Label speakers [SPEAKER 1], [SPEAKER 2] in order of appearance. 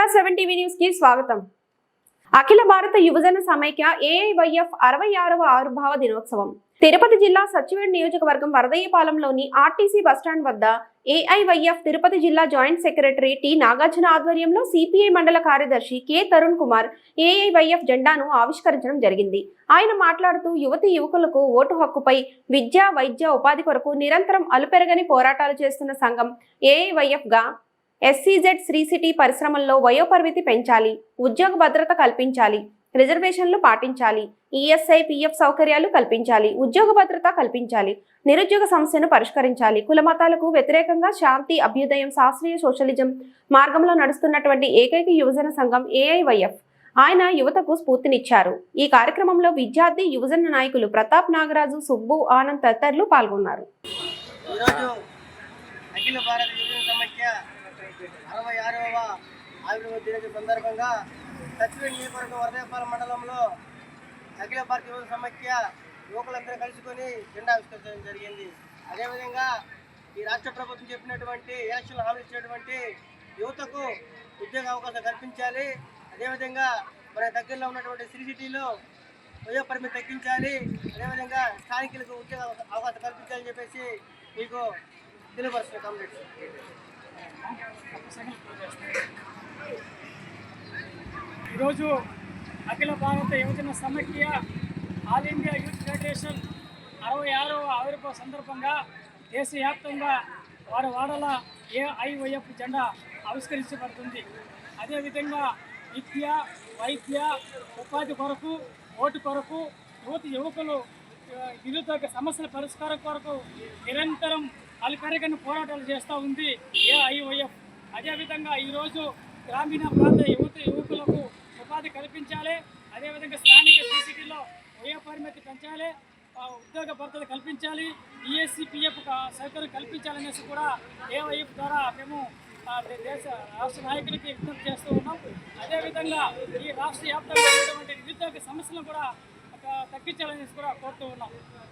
[SPEAKER 1] Star seven TV న్యూస్కి స్వాగతం. అఖిల భారత యువజన సమైక్య ఏఐవైఎఫ్ అరవై ఆరవ ఆవిర్భావ దినోత్సవం. తిరుపతి జిల్లా సచివేడ్ నియోజకవర్గం వరదయ్యపాలెంలోని ఆర్టీసీ బస్టాండ్ వద్ద ఏఐవైఎఫ్ తిరుపతి జిల్లా జాయింట్ సెక్రటరీ టి నాగార్జున ఆధ్వర్యంలో సిపిఐ మండల కార్యదర్శి కె తరుణ్ కుమార్ ఏఐవైఎఫ్ జెండాను ఆవిష్కరించడం జరిగింది. ఆయన మాట్లాడుతూ యువతి యువకులకు ఓటు హక్కుపై విద్య వైద్య ఉపాధి కొరకు నిరంతరం అలుపెరగని పోరాటాలు చేస్తున్న సంఘం ఏఐవైఎఫ్గా ఎస్సీజెడ్ శ్రీ సిటీ పరిశ్రమల్లో వయోపరిమితి పెంచాలి ఉద్యోగ భద్రత కల్పించాలి రిజర్వేషన్లు పాటించాలి ఈఎస్ఐ పిఎఫ్ సౌకర్యాలు కల్పించాలి ఉద్యోగ భద్రత కల్పించాలి నిరుద్యోగ సమస్యను పరిష్కరించాలి. కుల మతాలకు వ్యతిరేకంగా శాంతి అభ్యుదయం శాస్త్రీయ సోషలిజం మార్గంలో నడుస్తున్నటువంటి ఏకైక యువజన సంఘం ఏఐవైఎఫ్. ఆయన యువతకు స్ఫూర్తినిచ్చారు. ఈ కార్యక్రమంలో విద్యార్థి యువజన నాయకులు ప్రతాప్ నాగరాజు సుబ్బు ఆనంద్ తదితరులు పాల్గొన్నారు
[SPEAKER 2] ఈరోజు అఖిల భారత యువజన సమైక్య అరవై ఆరవ ఆవిర్భావ దినోత్సవ సందర్భంగా సచివేడ్ నియోజకవర్గ వరదేపాలెం మండలంలో అఖిల భారత యువత సమైక్య యువకులందరూ కలుసుకొని జెండా ఆవిష్కరించడం జరిగింది. అదేవిధంగా ఈ రాష్ట్ర ప్రభుత్వం చెప్పినటువంటి ఎలక్షన్లు హామీ ఇచ్చినటువంటి యువతకు ఉద్యోగ అవకాశం కల్పించాలి. అదేవిధంగా మన దగ్గరలో ఉన్నటువంటి శ్రీ సిటీలో వయో పరిమితి తగ్గించాలి. అదేవిధంగా స్థానికులకు ఉద్యోగ అవకాశం కల్పించాలని చెప్పేసి మీకు తెలియపరుస్తున్న కంప్లీట్
[SPEAKER 3] ఈరోజు అఖిల భారత యువజన సమైక్య ఆల్ ఇండియా యూత్ ఫెడరేషన్ అరవై ఆరవ ఆవిర్భావ సందర్భంగా దేశవ్యాప్తంగా వారి వాడల ఏఐవైఎఫ్ జెండా ఆవిష్కరించబడుతుంది. అదేవిధంగా విద్య వైద్య ఉపాధి కొరకు ఓటు కొరకు యువతి యువకులు నిరుద్యోగ సమస్యల పరిష్కారం కొరకు నిరంతరం అలిపెరగని పోరాటాలు చేస్తూ ఉంది ఏఐవైఎఫ్ అదేవిధంగా ఈరోజు గ్రామీణ ప్రాంత యువత యువకులకు ఉపాధి కల్పించాలి. అదేవిధంగా స్థానిక సిసిటీలో వయో పరిమితి పెంచాలి. ఉద్యోగ భద్రత కల్పించాలి. ఈఎస్సీ పిఎఫ్ సౌకర్యం కల్పించాలనేసి కూడా ఏఐఎఫ్ ద్వారా మేము దేశ రాష్ట్ర నాయకులకి విజ్ఞప్తి చేస్తూ ఉన్నాం. అదేవిధంగా ఈ రాష్ట్ర వ్యాప్తంగా ఉన్నటువంటి నిరుద్యోగ సమస్యలను కూడా తగ్గించాలని తగ్గించాలనేసి కూడా కోరుతూ ఉన్నాం.